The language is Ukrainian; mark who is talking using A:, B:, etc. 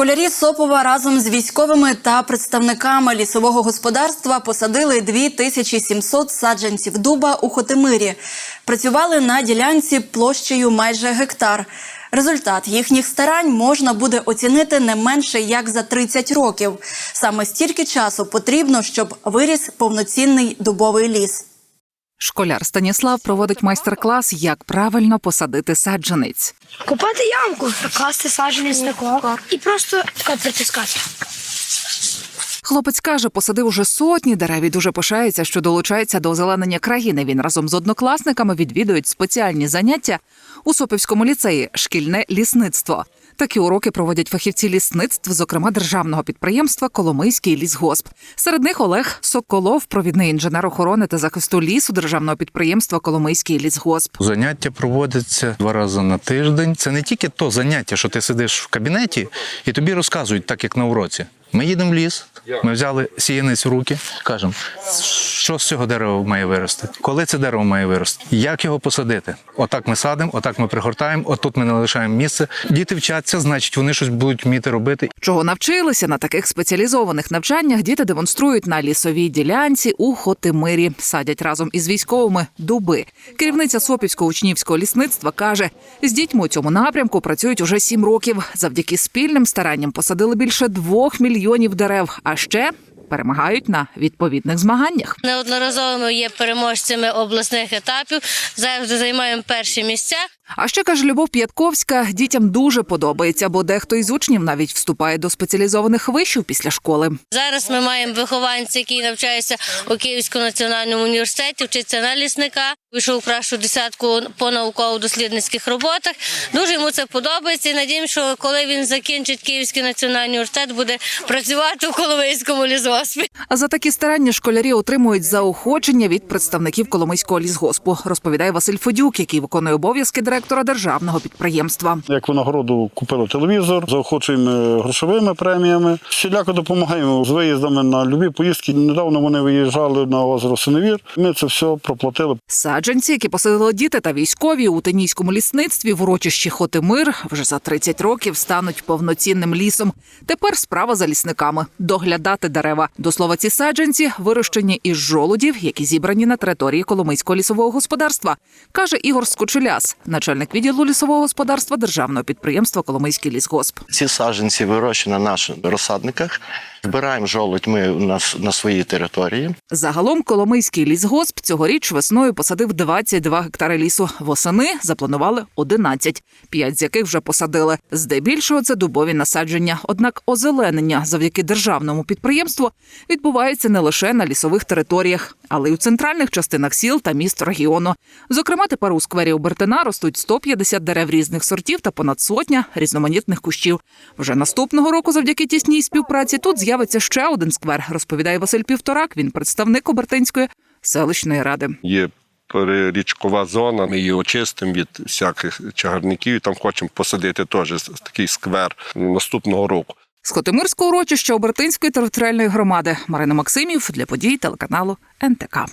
A: Школярі Сопова разом з військовими та представниками лісового господарства посадили 2700 саджанців дуба у Хотимирі. Працювали на ділянці площею майже гектар. Результат їхніх старань можна буде оцінити не менше як за 30 років. Саме стільки часу потрібно, щоб виріс повноцінний дубовий ліс.
B: Школяр Станіслав проводить майстер-клас, як правильно посадити саджанець.
C: Купати ямку, класти саджанець тако і просто притискати.
B: Хлопець каже, посадив уже сотні дерев і дуже пишається, що долучається до озеленення країни. Він разом з однокласниками відвідують спеціальні заняття у Сопівському ліцеї шкільне лісництво. Такі уроки проводять фахівці лісництв, зокрема державного підприємства Коломийський лісгосп. Серед них Олег Соколов, провідний інженер охорони та захисту лісу державного підприємства Коломийський лісгосп.
D: Заняття проводиться два рази на тиждень. Це не тільки то заняття, що ти сидиш в кабінеті і тобі розказують, так як на уроці. Ми їдемо в ліс, ми взяли сіянець в руки, кажемо, що з цього дерева має вирости, коли це дерево має вирости, як його посадити. Отак ми садимо, отак ми пригортаємо, отут ми не лишаємо місце. Діти вчаться, значить, вони щось будуть вміти робити.
B: Чого навчилися на таких спеціалізованих навчаннях, діти демонструють на лісовій ділянці у Хотимирі. Садять разом із військовими дуби. Керівниця Сопівського учнівського лісництва каже, з дітьми у цьому напрямку працюють уже сім років. Завдяки спільним старанням посадили більше двох мільйонів дерев. А ще перемагають на відповідних змаганнях.
E: Неодноразово ми є переможцями обласних етапів, завжди займаємо перші місця.
B: А ще каже Любов П'ятковська, дітям дуже подобається, бо дехто із учнів навіть вступає до спеціалізованих вишів після школи.
E: Зараз ми маємо вихованця, який навчається у Київському національному університеті, вчиться на лісника. Вийшов кращу десятку по науково-дослідницьких роботах. Дуже йому це подобається. І надіємося, що коли він закінчить Київський національний університет, буде працювати у Коломийському лісгоспі.
B: А за такі старання школярі отримують заохочення від представників Коломийського лісгоспу, розповідає Василь Федюк, який виконує обов'язки директора державного підприємства.
F: Як винагороду купили телевізор, заохочуємо грошовими преміями. Всіляко допомагаємо з виїздами на любі поїздки. Недавно вони виїжджали на озеро Синевір. Ми це все проплатили.
B: Саджанці, які посадили діти та військові у тенійському лісництві в урочищі Хотимир, вже за 30 років стануть повноцінним лісом. Тепер справа за лісниками доглядати дерева. До слова, ці саджанці вирощені із жолудів, які зібрані на території Коломийського лісового господарства, каже Ігор Скочуляс, начальник відділу лісового господарства державного підприємства Коломийський лісгосп.
G: Ці саджанці вирощені на наших розсадниках. Збираємо жолудь ми на, на своїй території.
B: Загалом Коломийський лісгосп цьогоріч весною посадив 22 гектари лісу. Восени запланували 11, п'ять з яких вже посадили. Здебільшого це дубові насадження. Однак озеленення завдяки державному підприємству відбувається не лише на лісових територіях, але й у центральних частинах сіл та міст регіону. Зокрема, тепер у сквері Обертина ростуть 150 дерев різних сортів та понад сотня різноманітних кущів. Вже наступного року, завдяки тісній співпраці, тут з'явиться ще один сквер, розповідає Василь Півторак. Він представник Обертинської селищної ради.
H: Є перерічкова зона, ми її очистимо від всяких чагарників. і Там хочемо посадити теж такий сквер наступного року.
B: З Хотимирського урочища Обертинської територіальної громади Марина Максимів для подій телеканалу НТК.